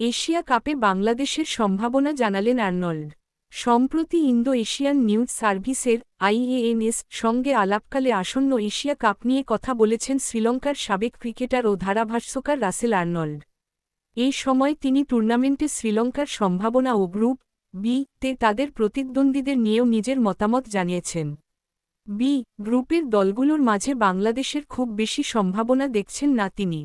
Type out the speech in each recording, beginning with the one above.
Asia কাপে বাংলাদেশের সম্ভাবনা জানালেন আর্নল্ড। সম্প্রতি ইন্দো এশিয়ান নিউজ সার্ভিসের আইএএনএস সঙ্গে আলাপকালে আসন্ন এশিয়া কাপ নিয়ে কথা বলেছেন শ্রীলঙ্কার সাবেক ক্রিকেটার ও ধারাভাষ্যকার রাসেল আর্নল্ড। এই সময় তিনি টুর্নামেন্টে শ্রীলঙ্কার সম্ভাবনা ও গ্রুপ বি তে তাদের প্রতিদ্বন্দ্বীদের নিয়েও নিজের মতামত জানিয়েছেন। বি গ্রুপের দলগুলোর মাঝে বাংলাদেশের খুব বেশি সম্ভাবনা দেখছেন না তিনি।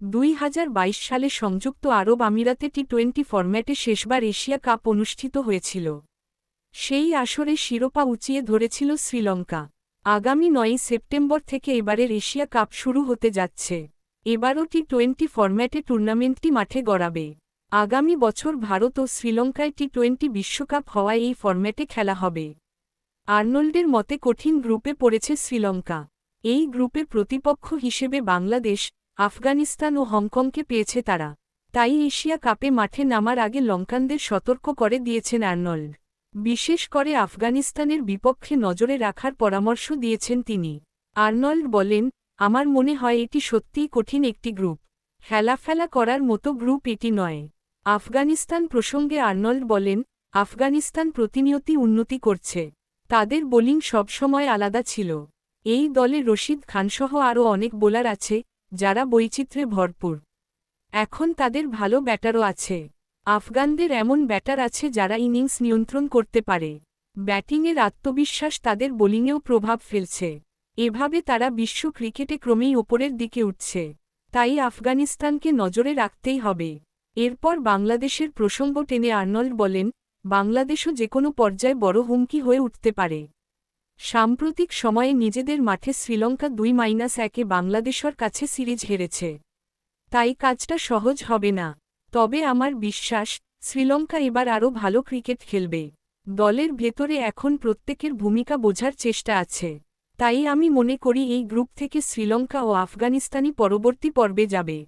দুই হাজার বাইশ সালে সংযুক্ত আরব আমিরাতে টি টোয়েন্টি ফরম্যাটে শেষবার এশিয়া কাপ অনুষ্ঠিত হয়েছিল। সেই আসরে শিরোপা উঁচিয়ে ধরেছিল শ্রীলঙ্কা। আগামী নয়ই সেপ্টেম্বর থেকে এবারের এশিয়া কাপ শুরু হতে যাচ্ছে। এবারও টি টোয়েন্টি ফরম্যাটে টুর্নামেন্টটি মাঠে গড়াবে। আগামী বছর ভারত ও শ্রীলঙ্কায় টি টোয়েন্টি বিশ্বকাপ হওয়ায় এই ফরম্যাটে খেলা হবে। আর্নল্ডের মতে কঠিন গ্রুপে পড়েছে শ্রীলঙ্কা। এই গ্রুপে প্রতিপক্ষ হিসেবে বাংলাদেশ আফগানিস্তান ও হংকংকে পেয়েছে তারা। তাই এশিয়া কাপে মাঠে নামার আগে লঙ্কানদের সতর্ক করে দিয়েছেন আর্নল্ড। বিশেষ করে আফগানিস্তানের বিপক্ষে নজরে রাখার পরামর্শ দিয়েছেন তিনি। আর্নল্ড বলেন, আমার মনে হয় এটি সত্যিই কঠিন একটি গ্রুপ। হেলাফেলা করার মতো গ্রুপ এটি নয়। আফগানিস্তান প্রসঙ্গে আর্নল্ড বলেন, আফগানিস্তান প্রতিনিয়তি উন্নতি করছে। তাদের বোলিং সবসময় আলাদা ছিল। এই দলে রশিদ খানসহ আরও অনেক বোলার আছে যারা বৈচিত্র্যে ভরপুর। এখন তাদের ভালো ব্যাটারও আছে। আফগানদের এমন ব্যাটার আছে যারা ইনিংস নিয়ন্ত্রণ করতে পারে। ব্যাটিংয়ের আত্মবিশ্বাস তাদের বোলিংয়েও প্রভাব ফেলছে। এভাবে তারা বিশ্ব ক্রিকেটে ক্রমেই ওপরের দিকে উঠছে। তাই আফগানিস্তানকে নজরে রাখতেই হবে। এরপর বাংলাদেশের প্রসঙ্গ টেনে আর্নল্ড বলেন, বাংলাদেশও যে কোনো পর্যায়ে বড় হুমকি হয়ে উঠতে পারে। সাম্প্রতিক সময়ে নিজেদের মাঠে শ্রীলঙ্কা দুই মাইনাস একে বাংলাদেশর কাছে সিরিজ হেরেছে। তাই কাজটা সহজ হবে না। তবে আমার বিশ্বাস, শ্রীলঙ্কা এবার আরও ভালো ক্রিকেট খেলবে। দলের ভেতরে এখন প্রত্যেকের ভূমিকা বোঝার চেষ্টা আছে। তাই আমি মনে করি এই গ্রুপ থেকে শ্রীলঙ্কা ও আফগানিস্তানি পরবর্তী পর্বে যাবে।